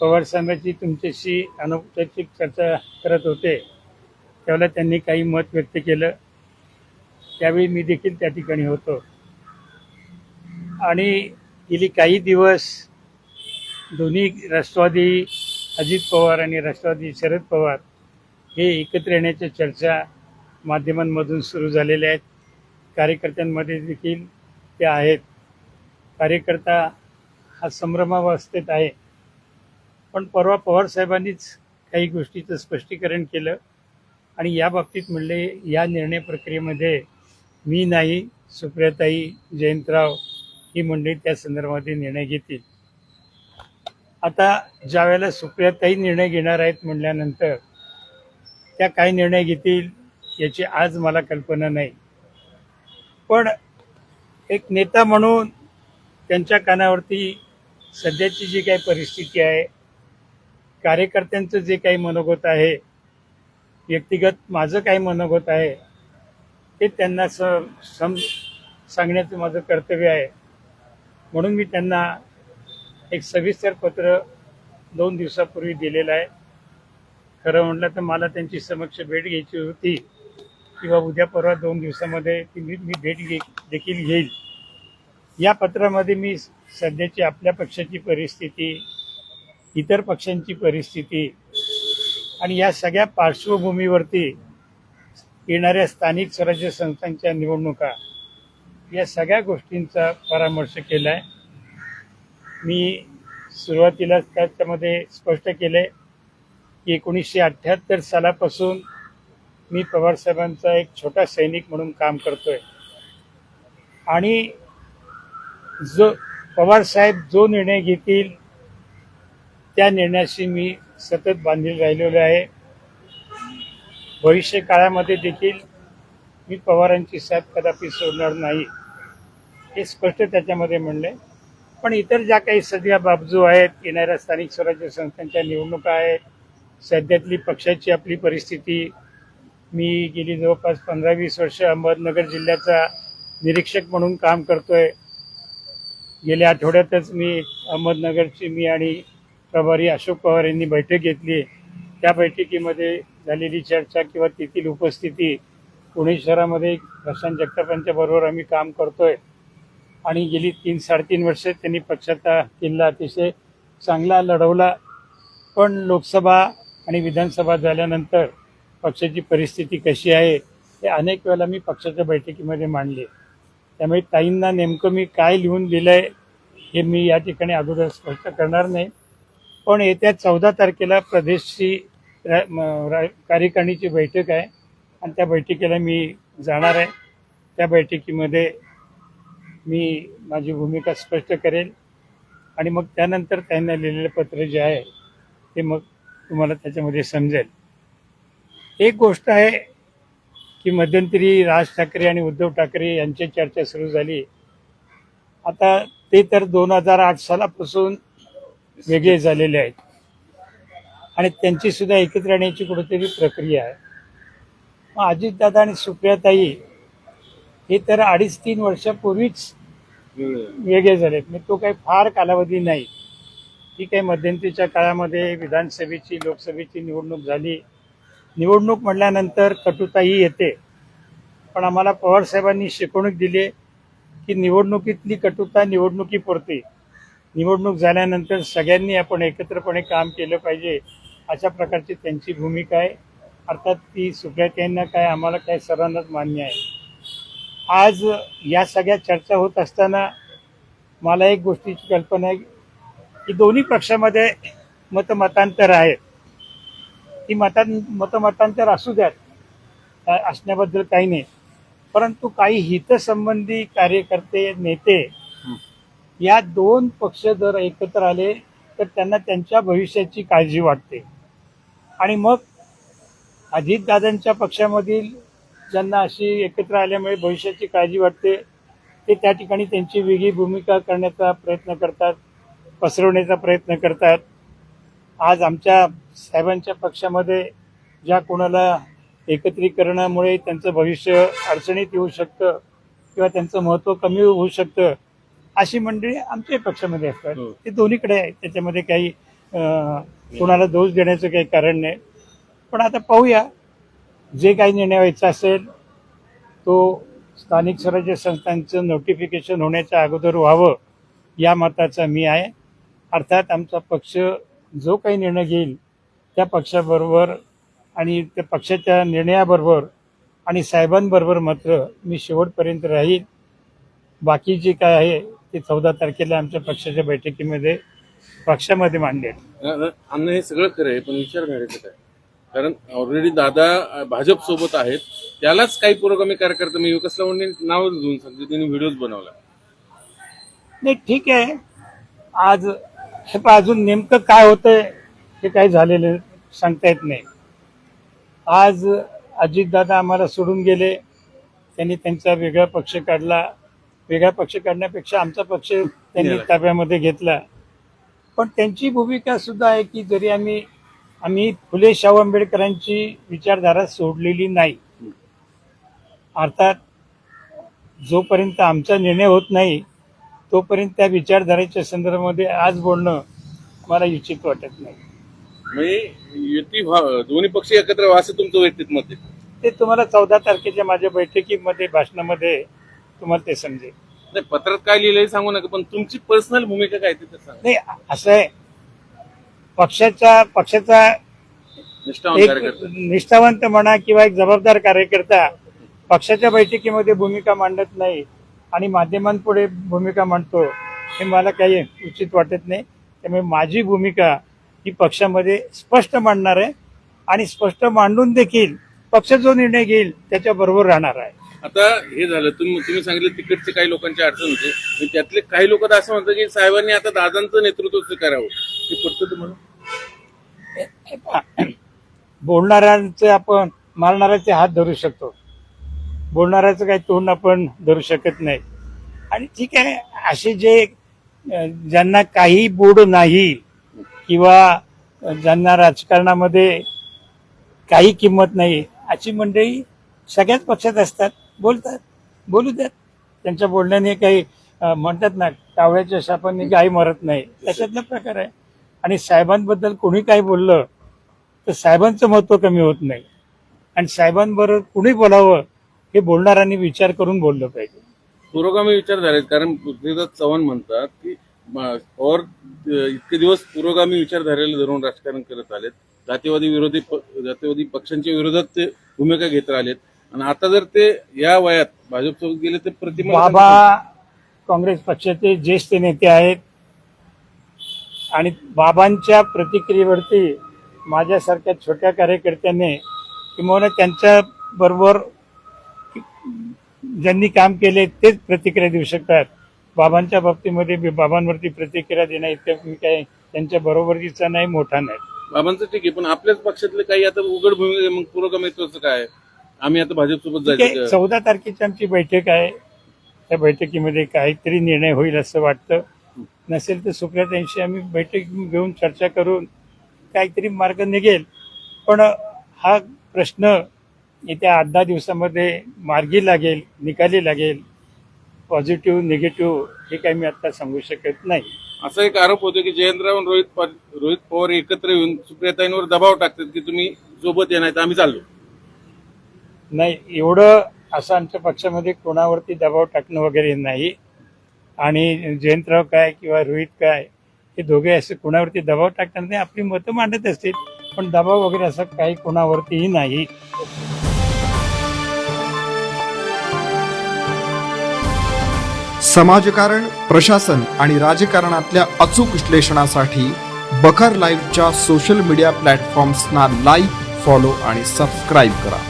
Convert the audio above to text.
पवार साहेबांची तुमच्याशी अनौपचारिक चर्चा करत होते. त्यावेळेला त्यांनी काही मत व्यक्त केलं. त्यावेळी मी देखील त्या ठिकाणी होतो. आणि गेली काही दिवस दोन्ही राष्ट्रवादी अजित पवार आणि राष्ट्रवादी शरद पवार हे एकत्र येण्याच्या चर्चा माध्यमांमधून सुरू झालेल्या आहेत. कार्यकर्त्यांमध्ये देखील ते आहेत. कार्यकर्ता हा संभ्रमावस्थेत आहे. पण परवा पवार साहेबांनीच काही गोष्टीचं स्पष्टीकरण केलं. आणि या बाबतीत म्हणले या निर्णय प्रक्रियेमध्ये मी नाही सुप्रियाताई जयंतराव ही मंडळी त्या संदर्भामध्ये निर्णय घेतील. आता ज्या वेळेला सुप्रियाताई निर्णय घेणार आहेत म्हणल्यानंतर त्या काय निर्णय घेतील याची आज मला कल्पना नाही. पण एक नेता म्हणून त्यांच्या कानावरती सध्याची जी काही परिस्थिती आहे कार्यकर्त्यांचं जे काही मनोगत आहे व्यक्तिगत माझं काय मनोगत आहे ते त्यांना स सम सांगण्याचं माझं कर्तव्य आहे. म्हणून मी त्यांना एक सविस्तर पत्र दोन दिवसापूर्वी दिलेलं आहे. खरं म्हटलं तर मला त्यांची समक्ष भेट घ्यायची होती किंवा उद्या परवा दोन दिवसामध्ये ती मी मी भेट घे देखील घेईल. या पत्रामध्ये मी सध्याची आपल्या पक्षाची परिस्थिती इतर पक्षांची परिस्थिती आणि या सगळ्या पार्श्वभूमीवरती येणाऱ्या स्थानिक स्वराज्य संस्थांच्या निवडणुका या सगळ्या गोष्टींचा परामर्श केला आहे मी सुरुवातीलाच त्याच्यामध्ये स्पष्ट केलं आहे की एकोणीसशे अठ्ठ्याहत्तर सालापासून मी पवारसाहेबांचा एक छोटा सैनिक म्हणून काम करतोय. आणि जो पवारसाहेब जो निर्णय घेतील त्या निर्णयाशी मी सतत बांधील राहिलेलो आहे. भविष्य काळामध्ये देखील मी पवारांची साथ कदापि सोडणार नाही हे स्पष्ट त्याच्यामध्ये म्हणले पण इतर ज्या काही सध्या बाबजू आहेत येणाऱ्या स्थानिक स्वराज्य संस्थांच्या निवडणुका आहेत सध्यातली पक्षाची आपली परिस्थिती मी गेली जवळपास पंधरा वीस वर्ष अहमदनगर जिल्ह्याचा निरीक्षक म्हणून काम करतोय. गेल्या आठवड्यातच मी अहमदनगरची मी आणि प्रभारी अशोक पवार यांनी बैठक घेतली त्या बैठकीमध्ये झालेली चर्चा किंवा तेथील उपस्थिती पुणे शहरामध्ये प्रशांत जगताप यांच्याबरोबर आम्ही काम करतोय. आणि गेली तीन साडेतीन वर्ष त्यांनी पक्षाचा किल्ला अतिशय चांगला लढवला. पण लोकसभा आणि विधानसभा झाल्यानंतर पक्षाची परिस्थिती कशी आहे हे अनेक वेळेला मी पक्षाच्या बैठकीमध्ये मांडले. त्यामुळे ताईंना नेमकं मी काय लिहून दिलं आहे हे मी या ठिकाणी अगोदर स्पष्ट करणार नाही. पण येत्या चौदा तारखेला प्रदेशची म- कार्यकारिणीची बैठक आहे. आणि त्या बैठकीला मी जाणार आहे. त्या बैठकीमध्ये मी माझी भूमिका स्पष्ट करेल. आणि मग त्यानंतर त्यांना लिहिलेलं पत्र जे आहे ते मग तुम्हाला त्याच्यामध्ये समजेल. एक गोष्ट आहे की मध्यंतरी राज ठाकरे आणि उद्धव ठाकरे यांची चर्चा सुरू झाली. आता ते तर दोन हजार आठ सालापासून वेगळे झालेले आहेत. आणि त्यांची सुद्धा एकत्र येण्याची कुठेतरी प्रक्रिया आहे. मग अजितदादा आणि सुप्रियाताई हे तर अडीच तीन वर्षापूर्वीच वेगळे झालेत. म्हणजे तो काही फार कालावधी नाही. ठीक आहे मध्यंतरीच्या काळामध्ये विधानसभेची लोकसभेची निवडणूक झाली. निवडणूक म्हटल्यानंतर कटुताही येते. पण आम्हाला पवारसाहेबांनी शिकवणूक दिली की निवडणुकीतली कटुता निवडणुकीपुरती. निवडणूक झाल्यानंतर सगळ्यांनी आपण एकत्रपणे काम केलं पाहिजे अशा प्रकारची त्यांची भूमिका आहे. अर्थात ती सुप्रियाताईंना काय आम्हाला काय सर्वांनाच मान्य आहे. आज या सगळ्या चर्चा होत असताना मला एक गोष्टीची कल्पना आहे की दोन्ही पक्षामध्ये मतमतांतर आहेत ती मतां मतमतांतर असू द्यात असण्याबद्दल काही नाही. परंतु काही हितसंबंधी कार्यकर्ते नेते या दोन पक्ष जर एकत्र आले तर त्यांना त्यांच्या भविष्याची काळजी वाटते. आणि मग अजितदादांच्या पक्षामधील ज्यांना अशी एकत्र आल्यामुळे भविष्याची काळजी वाटते ते त्या ठिकाणी त्यांची वेगळी भूमिका करण्याचा प्रयत्न करतात पसरवण्याचा प्रयत्न करतात. आज आमच्या साहेबांच्या पक्षामध्ये ज्या कोणाला एकत्रीकरणामुळे त्यांचं भविष्य अडचणीत येऊ शकतं किंवा त्यांचं महत्त्व कमी होऊ शकतं अशी मंडळी आमच्याही पक्षामध्ये असतात. हो. ते दोन्हीकडे आहे त्याच्यामध्ये काही कुणाला दोष देण्याचं काही कारण नाही. पण आता पाहूया जे काही निर्णय व्हायचा असेल तो स्थानिक स्वराज्य संस्थांचं नोटिफिकेशन होण्याच्या अगोदर व्हावं या मताचा मी आहे. अर्थात आमचा पक्ष जो काही निर्णय घेईल त्या पक्षाबरोबर आणि त्या पक्षाच्या निर्णयाबरोबर आणि साहेबांबरोबर मात्र मी शेवटपर्यंत राहील. बाकी जे काय आहे ते चौदा तारखेला आमच्या पक्षाच्या बैठकीमध्ये पक्षामध्ये मांडेल. अन्न हे सगळं खरं आहे पण विचार करायचं काय? कारण ऑलरेडी दादा भाजप सोबत आहेत त्यालाच काही पुरोगामी कार्यकर्ता मी विकास लावणे नाव घेऊन सांगते त्यांनी व्हिडिओज बनवला नाही ठीक आहे. आज हे पहा अजून नेमकं काय होतंय हे काही झालेलं सांगता येत नाही. आज अजितदादा आम्हाला सोडून गेले त्यांनी त्यांचा वेगळा पक्ष काढला वेगळा पक्ष काढण्यापेक्षा आमचा पक्ष त्यांनी. ताब्यामध्ये घेतला. पण त्यांची भूमिका सुद्धा आहे की जरी आम्ही आम्ही फुले शाहू आंबेडकरांची विचारधारा सोडलेली नाही अर्थात जोपर्यंत आमचा निर्णय होत नाही तोपर्यंत त्या विचारधारेच्या संदर्भामध्ये आज बोलणं मला उचित वाटत नाही. म्हणजे युती दोन्ही पक्ष एकत्र असं तुमचं आहे. ते तुम्हाला चौदा तारखेच्या माझ्या बैठकीमध्ये भाषणामध्ये तुम्हाला ते समजेल नाही पत्रात काय लिहिलंय सांगू नका पण तुमची पर्सनल भूमिका काय ते तर सांगा. नाही असं आहे. पक्षाच्या पक्षाचा निष्ठावान एक कार्यकर्ता. निष्ठावंत म्हणा किंवा एक जबाबदार कार्यकर्ता पक्षाच्या बैठकीमध्ये भूमिका मांडत नाही आणि माध्यमांपुढे भूमिका मांडतो हे मला काही उचित वाटत नाही. त्यामुळे माझी भूमिका ही पक्षामध्ये स्पष्ट मांडणार आहे आणि स्पष्ट मांडून देखील पक्ष जो निर्णय घेईल त्याच्या बरोबर राहणार आहे. आता हे झालं तुम्ही तुम्ही सांगितलं तिकडचे काही लोकांची अडचण होते. आणि त्यातले काही लोक तर असं म्हणतात की साहेबांनी आता दादांचं नेतृत्व स्वीकारावं. हे पडतं तुम्हाला? बोलणाऱ्यांचे आपण मारणाऱ्याचे हात धरू शकतो. बोलणाऱ्याचं काही तोंड आपण धरू शकत नाही. आणि ठीक आहे असे जे ज्यांना काही बोड नाही किंवा ज्यांना राजकारणामध्ये काही किंमत नाही अशी मंडळी सगळ्याच पक्षात असतात. बोलतात. बोलू द्यात त्यांच्या बोलण्याने काही म्हणतात ना कावळ्याच्या शापाने गाय मरत नाही. त्याच्यातला प्रकार आहे. आणि साहेबांबद्दल कोणी काही बोललं तर साहेबांचं महत्त्व कमी होत नाही. आणि साहेबांबरोबर कुणी बोलावं हे बोलणाऱ्यांनी विचार करून बोललं पाहिजे. पुरोगामी विचार झालेत कारण पृथ्वीराज चव्हाण म्हणतात की और इतके दिवस पुरोगामी विचारधारेला धरून राजकारण करत आलेत. जातीवादी विरोधी प- जातीवादी पक्षांच्या विरोधात ते भूमिका घेत राहिलेत. आणि आता जर ते या वयात भाजपसोबत गेले तर प्रतिमा बाबा काँग्रेस पक्षाचे ज्येष्ठ नेते आहेत. आणि बाबांच्या प्रतिक्रियेवरती माझ्यासारख्या छोट्या कार्यकर्त्याने किंवा त्यांच्या बरोबर ज्यांनी काम केले तेच प्रतिक्रिया देऊ शकतात. बाबांच्या बाबतीमध्ये बाबांवरती प्रतिक्रिया देणं इतकं मी काय त्यांच्या बरोबरीचा नाही मोठा नाही. बाबांचं ठीक आहे पण आपल्याच पक्षातले काही आता उघड भूमिका मग पुरोगामित्वाचं काय? आम्ही आता भाजपसोबत जायचं चौदा तारखेची आमची बैठक आहे. त्या बैठकीमध्ये काहीतरी निर्णय होईल असं वाटतं. नसेल तर सुप्रियाताईंशी आम्ही बैठक घेऊन चर्चा करून काहीतरी मार्ग निघेल. पण हा प्रश्न येत्या आठ दहा दिवसामध्ये मार्गी लागेल निकाली लागेल. पॉझिटिव्ह निगेटिव्ह हे काही मी आता सांगू शकत नाही. असा एक आरोप होतो की जयंतराव आणि रोहित पा- रोहित पवार एकत्र येऊन सुप्रियाताईंवर दबाव टाकतात की तुम्ही सोबत येणार तर आम्ही चाललो. नाही एवढं असं आमच्या पक्षामध्ये कोणावरती दबाव टाकणं वगैरे नाही. आणि जयंतराव काय किंवा रोहित काय हे दोघे असे कोणावरती दबाव टाकणार नाही आपली मतं मांडत असतील पण दबाव वगैरे असं काही कोणावरतीही नाही. समाजकारण प्रशासन आणि राजकारणातल्या अचूक विश्लेषणासाठी बखर लाईव्हच्या सोशल मीडिया प्लॅटफॉर्म्सना लाईक फॉलो आणि सबस्क्राईब करा.